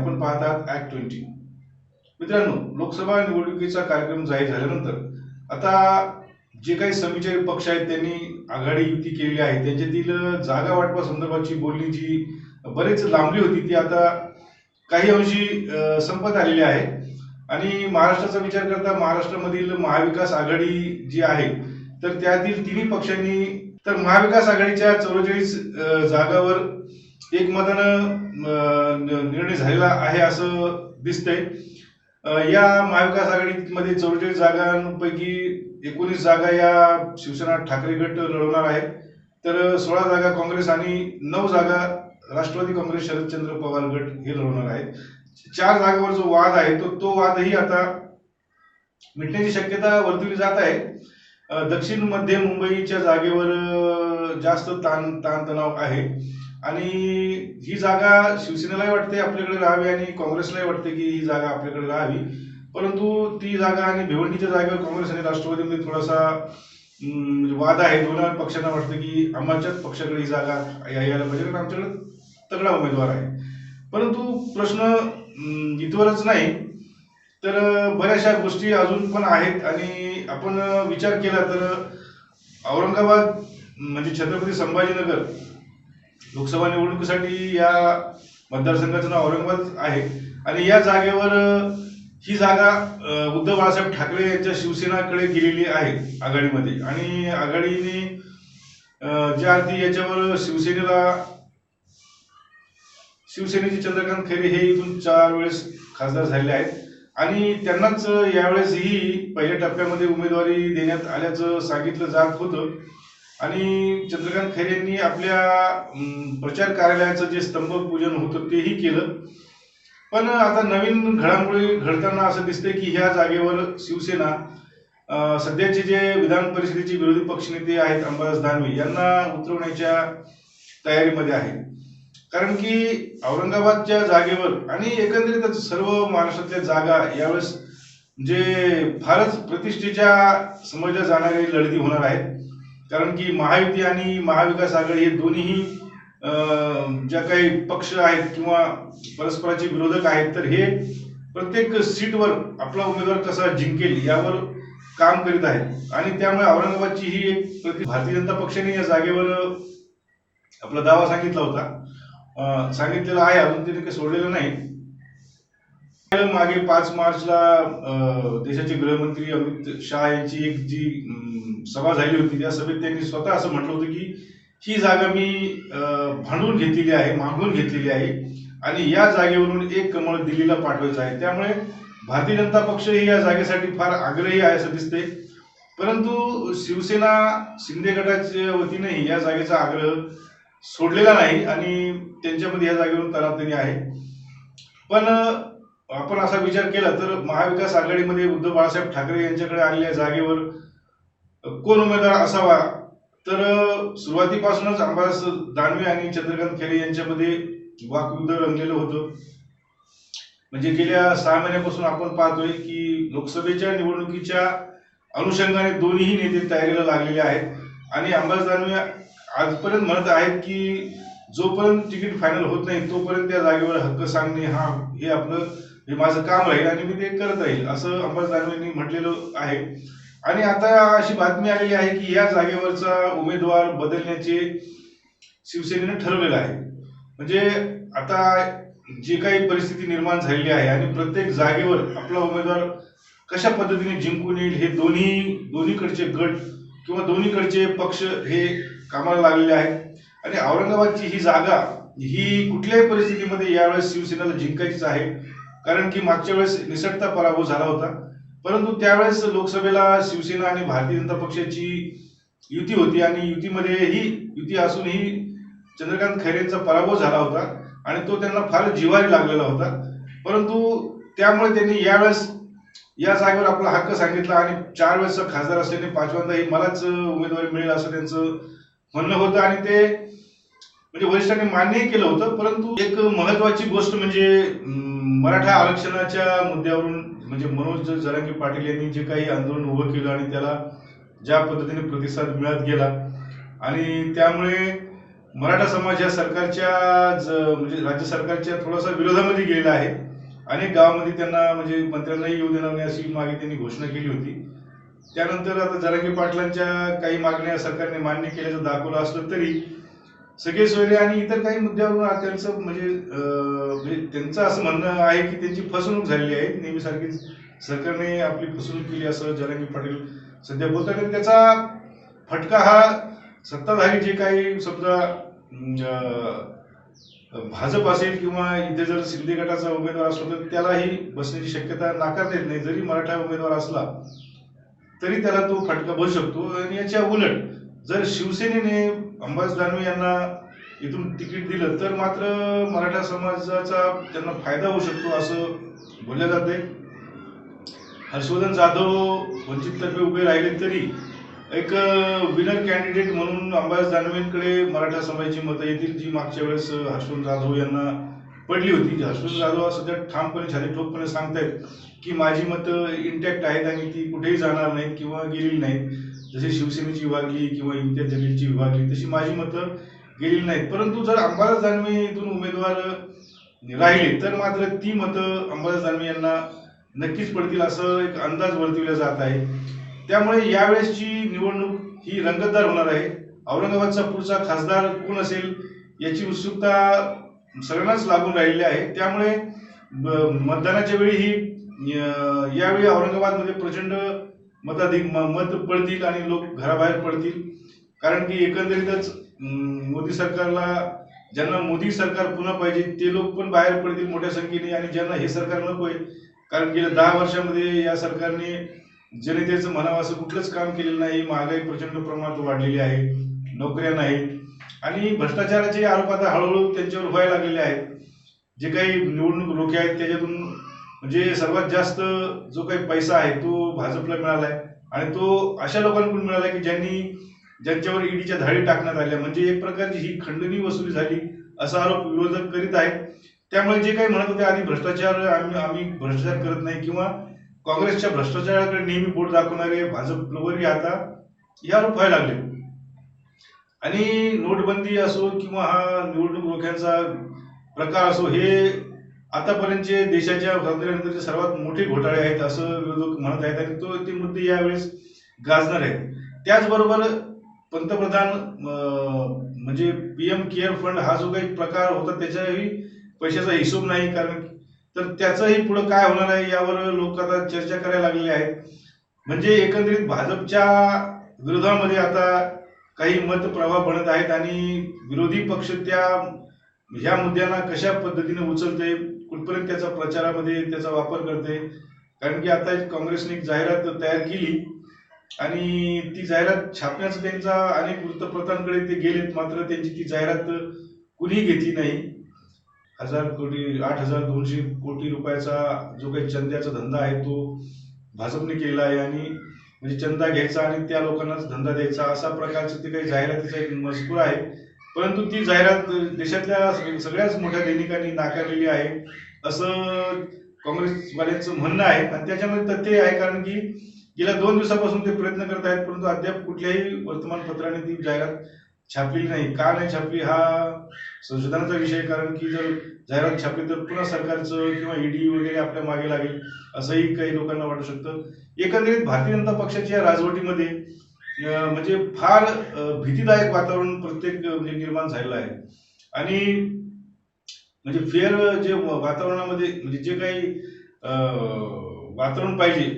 आपण पाहतात act twenty मित्रांनो लोकसभा निवडणुकीचा कार्यक्रम जाहीर झाल्यानंतर आता जे काही समिचारी पक्ष आहेत त्यांनी आघाडी युती केलेली आहे त्यांच्यातील जागा वाटपा संदर्भाची बोलणी जी बरेच लांबली होती ती आता काही अंशी संपत आलेली आहे. आणि महाराष्ट्राचा विचार करता महाराष्ट्रामधील महाविकास आघाडी जी आहे तर त्यातील तिन्ही पक्षांनी तर महाविकास आघाडीच्या चौवेचाळीस जागावर एकमतानं निर्णय झालेला आहे असं दिसतंय. या महाविकास आघाडीमध्ये चौवेचाळीस जागांपैकी एकोणीस जागा या शिवसेना ठाकरे गट लढवणार आहे तर सोळा जागा काँग्रेस आणि नऊ जागा राष्ट्रवादी काँग्रेस शरदचंद्र पवार गट हे लढवणार आहेत. चार जागावर जो वाद आहे तो तो वादही आता मिटण्याची शक्यता वर्तवली जात आहे. दक्षिण मध्य मुंबईच्या जागेवर जास्त ताण ताणतणाव आहे. आणि ही जागा शिवसेनेलाही वाटते आपल्याकडे राहावी आणि काँग्रेसलाही वाटते की ही जागा आपल्याकडे राहावी. परंतु ती जागा आणि भिवंडीच्या जागेवर काँग्रेस आणि राष्ट्रवादीमध्ये थोडासा म्हणजे वाद आहे. दोन पक्षांना वाटतं की आम्हाच्याच पक्षाकडे ही जागा यायला पाहिजे कारण आमच्याकडे तगडा उमेदवार आहे. परंतु प्रश्न इथवरच नाही तर बऱ्याचशा गोष्टी अजून पण आहेत. आणि आपण विचार केला तर औरंगाबाद म्हणजे छत्रपती संभाजीनगर लोकसभा निवडणुकीसाठी या मतदारसंघाचं नाव औरंगाबाद आहे. आणि या जागेवर ही जागा उद्धव बाळासाहेब ठाकरे यांच्या शिवसेनाकडे गेलेली आहे आघाडीमध्ये. आणि आघाडीने ज्या अर्थी याच्यावर शिवसेनेला शिवसेनेचे चंद्रकांत खैरे हे इथून चार वेळेस खासदार झालेले आहेत. आणि त्यांनाच यावेळेस ही पहिल्या टप्प्यामध्ये उमेदवारी देण्यात आल्याचं सांगितलं जात होतं. आणि चंद्रकांत खैरे यांनी आपल्या प्रचार कार्यालयाचं जे स्तंभ पूजन होतं तेही केलं. पण आता नवीन घडामोडी घडताना असं दिसतंय की ह्या जागेवर शिवसेना सध्याचे जे विधान परिषदेचे विरोधी पक्षनेते आहेत अंबादास दानवे यांना उतरवण्याच्या तयारीमध्ये आहे कारण की औरंगाबादच्या जागेवर आणि एकंदरीतच सर्व महाराष्ट्रातल्या जागा यावेळेस जे फारच प्रतिष्ठेच्या समजल्या जाणारी लढती होणार आहेत. कारण की महायुती आणि महाविकास आघाडी हे दोन्हीही ज्या काही पक्ष आहेत किंवा परस्पराचे विरोधक आहेत तर हे प्रत्येक सीटवर आपला उमेदवार कसा जिंकेल यावर काम करीत आहेत. आणि त्यामुळे औरंगाबादची ही एक प्रति भारतीय जनता पक्षाने या जागेवर आपला दावा सांगितला होता. सांगितलेला आहे अजून तिने काही सोडलेलं नाही. मागे पाच मार्चला देशाचे गृहमंत्री अमित शहा यांची एक जी सभा झाली होती त्या सभेत त्यांनी स्वतः असं म्हटलं होतं की ही जागा मी भांडून घेतलेली आहे मागून घेतलेली आहे आणि या जागेवरून एक कमळ दिल्लीला पाठवायचं आहे. त्यामुळे भारतीय जनता पक्ष ही या जागेसाठी फार आग्रही आहे असं दिसते परंतु शिवसेना शिंदे गटाच्या वतीनेही या जागेचा आग्रह सोडलेला नाही आणि त्यांच्यामध्ये या जागेवरून तरातरी आहे. पण आपण असा विचार केला तर महाविकास आघाडीमध्ये उद्धव बाळासाहेब ठाकरे यांच्याकडे आलेल्या जागेवर कोण उमेदवार असावा? तर सुरुवातीपासूनच अंबादास दानवे आणि चंद्रकांत खेरे यांच्यामध्ये वाकयुद्ध रंगलेलं होतं. म्हणजे गेल्या सहा महिन्यापासून आपण पाहतोय की लोकसभेच्या निवडणुकीच्या अनुषंगाने दोन्ही नेते तयारीला लागलेले आहेत. आणि अंबादास दानवे आजपर्यंत म्हणत आहेत की जोपर्यंत तिकीट फायनल होत नाही तोपर्यंत त्या जागेवर हक्क सांगणे हा हे आपलं हे माझं काम राहील आणि मी ते करत राहील असं अंबादास दानवेंनी म्हटलेलं आहे. आणि आता अशी बातमी आलेली आहे की या जागेवरचा उमेदवार बदलण्याचे शिवसेनेने ठरवलेलं आहे. म्हणजे आता जी काही परिस्थिती निर्माण झालेली आहे आणि प्रत्येक जागेवर आपला उमेदवार कशा पद्धतीने जिंकून येईल हे दोन्ही दोन्हीकडचे गट किंवा दोन्हीकडचे पक्ष हे कामाला लागलेले आहेत. आणि औरंगाबादची ही जागा ही कुठल्याही परिस्थितीमध्ये यावेळेस शिवसेनेला जिंकायचीच आहे. कारण की मागच्या वेळेस निसटता पराभव झाला होता. परंतु त्यावेळेस लोकसभेला शिवसेना आणि भारतीय जनता पक्षाची युती होती आणि युतीमध्ये ही युती असूनही चंद्रकांत खैरेंचा पराभव झाला होता आणि तो त्यांना फार जिवारी लागलेला होता. परंतु त्यामुळे त्यांनी यावेळेस या जागेवर आपला हक्क सांगितला आणि चार वेळेसचा खासदार असल्याने पाचव्यांदाही मलाच उमेदवारी मिळेल असं त्यांचं म्हणणं होतं आणि ते म्हणजे वरिष्ठांनी मान्यही केलं होतं. परंतु एक महत्वाची गोष्ट म्हणजे मराठा आरक्षणाच्या मुद्द्यावरून म्हणजे मनोज जरांगे पाटील यांनी जे काही आंदोलन उभं केलं आणि त्याला ज्या पद्धतीने प्रतिसाद मिळत गेला आणि त्यामुळे मराठा समाज या सरकारच्या ज- म्हणजे राज्य सरकारच्या थोडासा विरोधामध्ये गेलेला आहे. अनेक गावामध्ये त्यांना म्हणजे मंत्र्यांनाही येऊ देणार नाही अशी मागे त्यांनी घोषणा केली होती. त्यानंतर आता जरांगे पाटलांच्या काही मागण्या सरकारने मान्य केल्याचं दाखवलं असलं तरी सगळे सोयरे आणि इतर काही मुद्द्यावरून त्यांचं म्हणजे, म्हणजे त्यांचं असं म्हणणं आहे की त्यांची फसवणूक झालेली आहे. नेहमीसारखीच सरकारने आपली फसवणूक केली असं जरांगे पाटील सध्या बोलतात आणि त्याचा फटका हा सत्ताधारी जे काही समजा भाजप असेल किंवा इथे जर शिंदे गटाचा उमेदवार असला तर त्यालाही बसण्याची शक्यता नाकारता येत नाही. जरी मराठा उमेदवार असला तरी त्याला तो फटका बसू शकतो. आणि याच्या उलट जर शिवसेनेने अंबादास दानवे यांना इथून तिकीट दिलं तर मात्र मराठा समाजाचा त्यांना फायदा होऊ शकतो असं बोललं जाते हर्षवर्धन जाधव वंचिततर्फे उभे राहिले तरी एक विनर कॅन्डिडेट म्हणून अंबादास दानवेंकडे मराठा समाजाची मतं येतील जी मागच्या वेळेस हर्षवर्धन जाधव यांना पडली होती. जी हर्षवर्धन जाधव सध्या ठामपणे छाती ठोकपणे सांगतायत की माझी मतं इंटॅक्ट आहेत आणि ती कुठेही जाणार नाहीत किंवा गेलेली नाहीत. जशी शिवसेनेची विभागली किंवा इम्तियाज जलीलची विभागली तशी माझी मतं गेलेली नाहीत. परंतु जर अंबादास दानवे इथून उमेदवार राहिले तर मात्र ती मतं अंबादास दानवे यांना नक्कीच पडतील असं एक अंदाज वर्तविला जात आहे. त्यामुळे यावेळेसची निवडणूक ही रंगतदार होणार आहे. औरंगाबादचा पुढचा खासदार कोण असेल याची उत्सुकता सगळ्यांनाच लागून राहिलेली आहे. त्यामुळे ब- मतदानाच्या वेळी ही यावेळी औरंगाबादमध्ये प्रचंड मताधिक म- मत पडतील आणि लोक घराबाहेर पडतील. कारण की एकंदरीतच मोदी सरकारला ज्यांना मोदी सरकार पुन्हा पाहिजे ते लोक पण बाहेर पडतील मोठ्या संख्येने आणि ज्यांना हे सरकार नकोय कारण गेल्या दहा वर्षामध्ये या सरकारने जनतेचं म्हणावं असं कुठलंच काम केलेलं नाही. महागाई प्रचंड प्रमाणात वाढलेली आहे. नोकऱ्या नाहीत. आणि भ्रष्टाचाराचे आरोप आता हळूहळू त्यांच्यावर व्हायला लागलेले आहेत. जे काही निवडणूक रोखे आहेत त्याच्यातून म्हणजे सर्वात जास्त जो काही पैसा आहे तो भाजपला मिळाला आहे आणि तो अशा लोकांकडून मिळाला की ज्यांनी ज्यांच्यावर ईडीच्या धाडी टाकण्यात आल्या. म्हणजे एक प्रकारची ही खंडणी वसुली झाली असा आरोप विरोधक करीत आहेत. त्यामुळे जे काही म्हणत होते आधी भ्रष्टाचार आम्ही आम्ही भ्रष्टाचार करत नाही किंवा काँग्रेसच्या भ्रष्टाचाराकडे नेहमी बोट दाखवणारे भाजपवरही आता हे आरोप व्हायला लागले. आणि नोटबंदी असो किंवा हा निवडणूक रोख्यांचा प्रकार असो हे आतापर्यंतचे देशाच्या स्वातंत्र्यानंतरचे सर्वात मोठे घोटाळे आहेत असं विरोधक म्हणत आहेत आणि तो ते मुद्दे यावेळेस गाजणार आहेत. त्याचबरोबर पंतप्रधान म्हणजे पी एम केअर फंड हा जो काही प्रकार होता त्याच्याही पैशाचा हिशोब नाही कारण तर त्याचंही पुढं काय होणार आहे यावर लोक आता चर्चा करायला लागलेले आहेत. म्हणजे एकंदरीत भाजपच्या विरोधामध्ये आता काही मत प्रवाह बनत आहेत आणि विरोधी पक्ष त्या ह्या मुद्द्यांना कशा पद्धतीने उचलते कुठपर्यंत त्याचा प्रचारामध्ये त्याचा वापर करते. कारण की आता काँग्रेसने एक जाहिरात तयार केली आणि ती जाहिरात छापण्याचा त्यांचा अनेक वृत्तपत्रांकडे ते गेलेत मात्र त्यांची ती जाहिरात कुणीही घेतली नाही. हजार कोटी आठ हजार दोनशे कोटी रुपयाचा जो काही चंद्याचा धंदा आहे तो भाजपने केला आहे आणि म्हणजे चंदा घ्यायचा आणि त्या लोकांनाच धंदा द्यायचा असा प्रकारचं ते काही जाहिरातीचा एक मजकूर आहे. परंतु ती जाहिरात देशातल्या सगळ्याच मोठ्या दैनिकांनी नाकारलेली आहे. असं काँग्रेसवाल्यांचं म्हणणं आहे. आणि त्याच्यामध्ये तथ्य आहे कारण की गेल्या दोन दिवसापासून ते प्रयत्न करत आहेत परंतु अद्याप कुठल्याही वर्तमानपत्राने ती जाहिरात छापलेली नाही. का नाही छापली हा संशोधनाचा विषय आहे, कारण की जर जाहिरात छापली तर पुन्हा सरकारचं किंवा ईडी वगैरे आपल्या मागे लागेल असंही काही लोकांना वाटू शकतं. एकंदरीत भारतीय जनता पक्षाच्या या राजवटीमध्ये म्हणजे फार भीतीदायक वातावरण प्रत्येक म्हणजे निर्माण झालेलं आहे. आणि म्हणजे फेअर जे वातावरणामध्ये म्हणजे जे काही वातावरण पाहिजे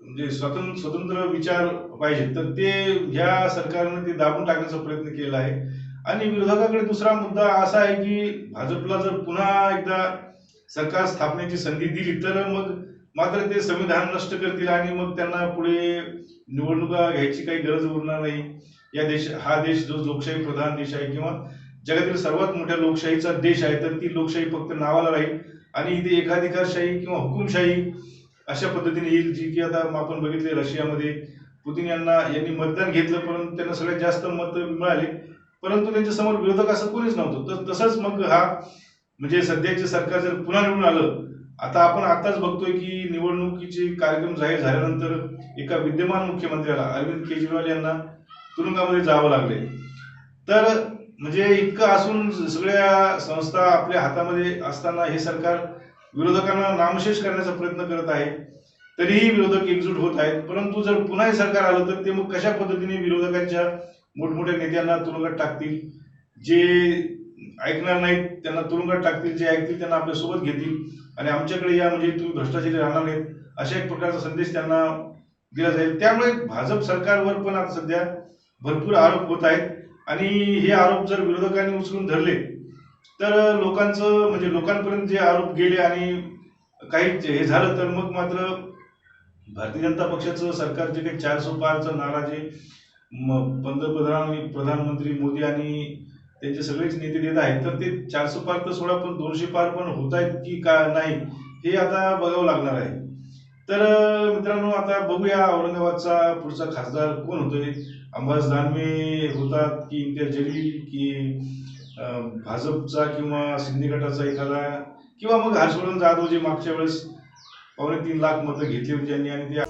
म्हणजे स्वतंत्र स्वतंत्र विचार पाहिजे तर ते ह्या सरकारनं ते दाबून टाकण्याचा प्रयत्न केला आहे. आणि विरोधकाकडे दुसरा मुद्दा असा आहे की भाजपला जर पुन्हा एकदा सरकार स्थापनेची संधी दिली तर मग मात्र ते संविधान नष्ट करतील आणि मग त्यांना पुढे निवडणुका घ्यायची काही गरज उरणार नाही. या देश हा देश जो लोकशाही प्रधान देश आहे किंवा जगातील सर्वात मोठ्या लोकशाहीचा देश आहे तर ती लोकशाही फक्त नावाला राहील आणि इथे एकाधिकारशाही किंवा हुकुमशाही अशा पद्धतीने येईल जी की आता आपण बघितले रशियामध्ये. पुतीन यांना यांनी मतदान घेतलं परंतु त्यांना सगळ्यात जास्त मत मिळाले. परंतु त्यांच्यासमोर विरोधक असं कोणीच नव्हतं. तर तसंच मग हा म्हणजे सध्याचे सरकार जर पुन्हा निवडून आलं आता आपण आताच बघतोय की निवडणुकीचे कार्यक्रम जाहीर झाल्यानंतर एका विद्यमान मुख्यमंत्र्याला अरविंद केजरीवाल यांना तुरुंगामध्ये जावं लागले. तर म्हणजे इतकं असून सगळ्या संस्था आपल्या हातामध्ये असताना हे सरकार विरोधकांना नामशेष करण्याचा प्रयत्न करत आहे. तरीही विरोधक एकजूट होत आहेत. परंतु जर पुन्हा हे सरकार आलं तर ते मग कशा पद्धतीने विरोधकांच्या मोठमोठ्या नेत्यांना तुरुंगात टाकतील? जे ऐकणार नाहीत त्यांना तुरुंगात टाकतील जे ऐकतील त्यांना आपल्यासोबत घेतील? आणि आमच्याकडे या म्हणजे तुम्ही भ्रष्टाचारी राहणार नाहीत अशा एक प्रकारचा संदेश त्यांना दिला जाईल. त्यामुळे भाजप सरकारवर पण आता सध्या भरपूर आरोप होत आहेत. आणि हे आरोप जर विरोधकांनी उचलून धरले तर लोकांचं म्हणजे लोकांपर्यंत जे आरोप गेले आणि काही हे झालं तर मग मात्र भारतीय जनता पक्षाचं सरकार जे काही चारशे पारचं नारा जे पंतप्रधान आणि प्रधानमंत्री मोदी आणि त्यांचे सगळेच नेते देत आहेत तर ते चारशे पार तर सोडा पण दोनशे पार पण होत आहेत की का नाही हे आता बघावं लागणार आहे. तर मित्रांनो आता बघूया औरंगाबादचा पुढचा खासदार कोण होतोय. अंबाज दानवे होतात की इम्तियाज जलील की भाजपचा किंवा शिंदे गटाचा एखादा किंवा मग हर्षवर्धन जाधव जे मागच्या वेळेस पावणे तीन लाख मतं घेतली होती त्यांनी आणि ते